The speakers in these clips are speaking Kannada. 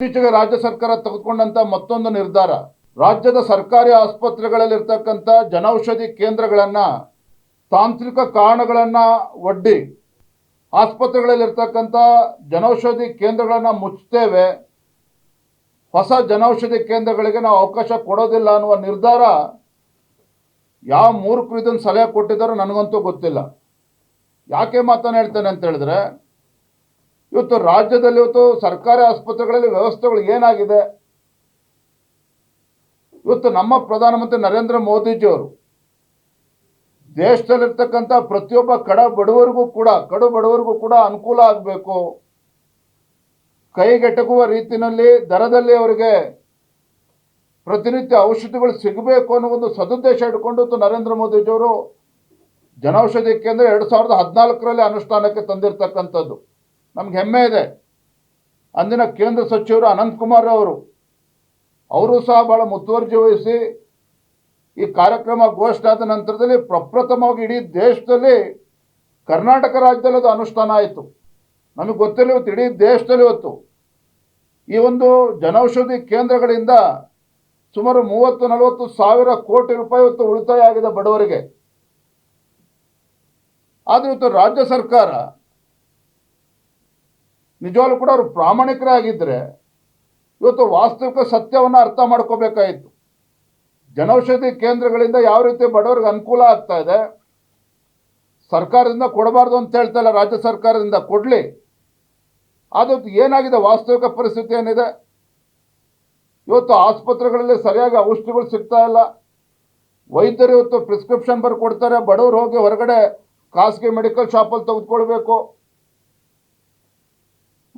ಇತ್ತೀಚೆಗೆ ರಾಜ್ಯ ಸರ್ಕಾರ ತೆಗೆದುಕೊಂಡಂತ ಮತ್ತೊಂದು ನಿರ್ಧಾರ. ರಾಜ್ಯದ ಸರ್ಕಾರಿ ಆಸ್ಪತ್ರೆಗಳಲ್ಲಿರ್ತಕ್ಕಂಥ ಜನೌಷಧಿ ಕೇಂದ್ರಗಳನ್ನು, ತಾಂತ್ರಿಕ ಕಾರಣಗಳನ್ನು ಒಡ್ಡಿ ಆಸ್ಪತ್ರೆಗಳಲ್ಲಿರ್ತಕ್ಕಂಥ ಜನೌಷಧಿ ಕೇಂದ್ರಗಳನ್ನು ಮುಚ್ಚುತ್ತೇವೆ. ಹೊಸ ಜನೌಷಧಿ ಕೇಂದ್ರಗಳಿಗೆ ನಾವು ಅವಕಾಶ ಕೊಡೋದಿಲ್ಲ ಅನ್ನುವ ನಿರ್ಧಾರ ಯಾವ ಮೂರು ಇದನ್ನು ಸಲಹೆ ಕೊಟ್ಟಿದ್ದಾರೋ ನನಗಂತೂ ಗೊತ್ತಿಲ್ಲ. ಯಾಕೆ ಮಾತನ್ನು ಹೇಳ್ತೇನೆ ಅಂತ ಹೇಳಿದ್ರೆ ಇವತ್ತು ರಾಜ್ಯದಲ್ಲಿ, ಇವತ್ತು ಸರ್ಕಾರಿ ಆಸ್ಪತ್ರೆಗಳಲ್ಲಿ ವ್ಯವಸ್ಥೆಗಳು ಏನಾಗಿದೆ? ಇವತ್ತು ನಮ್ಮ ಪ್ರಧಾನಮಂತ್ರಿ ನರೇಂದ್ರ ಮೋದಿಜಿಯವರು ದೇಶದಲ್ಲಿರ್ತಕ್ಕಂಥ ಪ್ರತಿಯೊಬ್ಬ ಕಡ ಬಡವರಿಗೂ ಕೂಡ, ಕಡು ಬಡವರಿಗೂ ಕೂಡ ಅನುಕೂಲ ಆಗಬೇಕು. ಕೈಗೆಟಕುವ ರೀತಿಯಲ್ಲಿ, ದರದಲ್ಲಿ ಅವರಿಗೆ ಪ್ರತಿನಿತ್ಯ ಔಷಧಿಗಳು ಸಿಗಬೇಕು ಅನ್ನೋ ಒಂದು ಸದುದ್ದೇಶ ಇಟ್ಕೊಂಡು ನರೇಂದ್ರ ಮೋದಿಜಿಯವರು ಜನೌಷಧಿ ಕೇಂದ್ರ ಎರಡು ಸಾವಿರದ ಹದಿನಾಲ್ಕರಲ್ಲಿ ಅನುಷ್ಠಾನಕ್ಕೆ ತಂದಿರತಕ್ಕಂಥದ್ದು. ನಮ್ಗೆ ಹೆಮ್ಮೆ ಇದೆ. ಅಂದಿನ ಕೇಂದ್ರ ಸಚಿವರು ಅನಂತಕುಮಾರ್ ಅವರು ಅವರು ಸಹ ಭಾಳ ಮುತುವರ್ಜಿ ವಹಿಸಿ ಈ ಕಾರ್ಯಕ್ರಮ ಘೋಷಣೆ ಆದ ನಂತರದಲ್ಲಿ ಪ್ರಪ್ರಥಮವಾಗಿ ಇಡೀ ದೇಶದಲ್ಲಿ ಕರ್ನಾಟಕ ರಾಜ್ಯದಲ್ಲಿ ಅದು ಅನುಷ್ಠಾನ ಆಯಿತು. ನಮಗೆ ಗೊತ್ತಿಲ್ಲ ಇವತ್ತು ಇಡೀ ದೇಶದಲ್ಲಿ ಇವತ್ತು. ಈ ಒಂದು ಜನೌಷಧಿ ಕೇಂದ್ರಗಳಿಂದ ಸುಮಾರು ಮೂವತ್ತು, ನಲವತ್ತು ಸಾವಿರ ಕೋಟಿ ರೂಪಾಯಿ ಇವತ್ತು ಉಳಿತಾಯ ಆಗಿದೆ ಬಡವರಿಗೆ. ಆದರೆ ಇವತ್ತು ರಾಜ್ಯ ಸರ್ಕಾರ ನಿಜವಾಗ್ಲೂ ಕೂಡ ಅವರು ಪ್ರಾಮಾಣಿಕರಾಗಿದ್ದರೆ ಇವತ್ತು ವಾಸ್ತವಿಕ ಸತ್ಯವನ್ನು ಅರ್ಥ ಮಾಡ್ಕೋಬೇಕಾಯಿತು. ಜನೌಷಧಿ ಕೇಂದ್ರಗಳಿಂದ ಯಾವ ರೀತಿ ಬಡವರಿಗೆ ಅನುಕೂಲ ಆಗ್ತಾ ಇದೆ, ಸರ್ಕಾರದಿಂದ ಕೊಡಬಾರ್ದು ಅಂತ ಹೇಳ್ತಾ ಇಲ್ಲ, ರಾಜ್ಯ ಸರ್ಕಾರದಿಂದ ಕೊಡಲಿ. ಅದು ಏನಾಗಿದೆ, ವಾಸ್ತವಿಕ ಪರಿಸ್ಥಿತಿ ಏನಿದೆ? ಇವತ್ತು ಆಸ್ಪತ್ರೆಗಳಲ್ಲಿ ಸರಿಯಾಗಿ ಔಷಧಿಗಳು ಸಿಗ್ತಾ ಇಲ್ಲ. ವೈದ್ಯರು ಇವತ್ತು ಪ್ರಿಸ್ಕ್ರಿಪ್ಷನ್ ಬರ್ಕೊಡ್ತಾರೆ ಬಡವರು ಹೋಗಿ ಹೊರಗಡೆ ಖಾಸಗಿ ಮೆಡಿಕಲ್ ಶಾಪಲ್ಲಿ ತೆಗೆದುಕೊಳ್ಬೇಕು.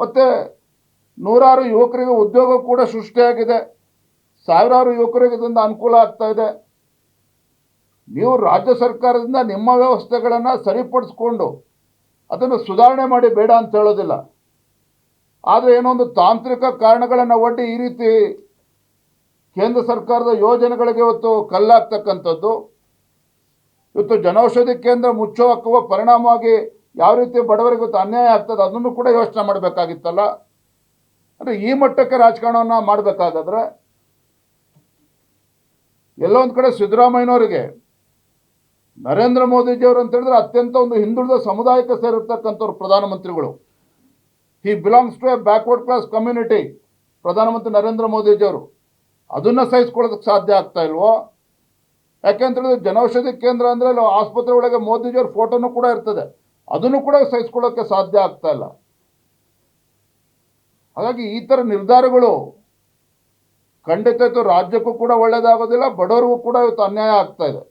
ಮತ್ತು ನೂರಾರು ಯುವಕರಿಗೆ ಉದ್ಯೋಗ ಕೂಡ ಸೃಷ್ಟಿಯಾಗಿದೆ. ಸಾವಿರಾರು ಯುವಕರಿಗೆ ಇದರಿಂದ ಅನುಕೂಲ ಆಗ್ತಾ ಇದೆ. ನೀವು ರಾಜ್ಯ ಸರ್ಕಾರದಿಂದ ನಿಮ್ಮ ವ್ಯವಸ್ಥೆಗಳನ್ನು ಸರಿಪಡಿಸ್ಕೊಂಡು ಅದನ್ನು ಸುಧಾರಣೆ ಮಾಡಿ ಬೇಡ ಅಂತ ಹೇಳೋದಿಲ್ಲ. ಆದರೆ ಏನೋ ಒಂದು ತಾಂತ್ರಿಕ ಕಾರಣಗಳನ್ನು ಒಡ್ಡಿ ಈ ರೀತಿ ಕೇಂದ್ರ ಸರ್ಕಾರದ ಯೋಜನೆಗಳಿಗೆ ಇವತ್ತು ಕಲ್ಲಾಗ್ತಕ್ಕಂಥದ್ದು. ಇವತ್ತು ಜನೌಷಧಿ ಕೇಂದ್ರ ಮುಚ್ಚೋ ಹಾಕುವ ಪರಿಣಾಮವಾಗಿ ಯಾವ ರೀತಿ ಬಡವರಿಗೆ ಗೊತ್ತು ಅನ್ಯಾಯ ಆಗ್ತದೆ ಅದನ್ನು ಕೂಡ ಯೋಚನೆ ಮಾಡಬೇಕಾಗಿತ್ತಲ್ಲ? ಅಂದರೆ ಈ ಮಟ್ಟಕ್ಕೆ ರಾಜಕಾರಣವನ್ನು ಮಾಡಬೇಕಾಗಾದ್ರೆ ಎಲ್ಲೋ ಒಂದು ಕಡೆ ಸಿದ್ದರಾಮಯ್ಯನವರಿಗೆ ನರೇಂದ್ರ ಮೋದಿಜಿಯವರು ಅಂತ ಹೇಳಿದ್ರೆ ಅತ್ಯಂತ ಒಂದು ಹಿಂದುಳಿದ ಸಮುದಾಯಕ್ಕೆ ಸೇರಿರ್ತಕ್ಕಂಥವ್ರು ಪ್ರಧಾನಮಂತ್ರಿಗಳು. He belongs to a backward class community ಪ್ರಧಾನಮಂತ್ರಿ ನರೇಂದ್ರ ಮೋದಿಜಿಯವರು. ಅದನ್ನು ಸಹಿಸ್ಕೊಳ್ಳೋದಕ್ಕೆ ಸಾಧ್ಯ ಆಗ್ತಾ ಇಲ್ವೋ? ಯಾಕೆಂತೇಳಿದ್ರೆ ಜನೌಷಧಿ ಕೇಂದ್ರ ಅಂದರೆ ಆಸ್ಪತ್ರೆ ಒಳಗೆ ಮೋದಿಜಿಯವ್ರ ಫೋಟೋನು ಕೂಡ ಇರ್ತದೆ. ಅದನ್ನು ಕೂಡ ಸಹಿಸ್ಕೊಳ್ಳೋಕ್ಕೆ ಸಾಧ್ಯ ಆಗ್ತಾ ಇಲ್ಲ. ಹಾಗಾಗಿ ಈ ಥರ ನಿರ್ಧಾರಗಳು ಖಂಡಿತ ರಾಜ್ಯಕ್ಕೂ ಕೂಡ ಒಳ್ಳೆಯದಾಗೋದಿಲ್ಲ ಬಡವರಿಗೂ ಕೂಡ ಇವತ್ತು ಅನ್ಯಾಯ ಆಗ್ತಾ ಇದೆ.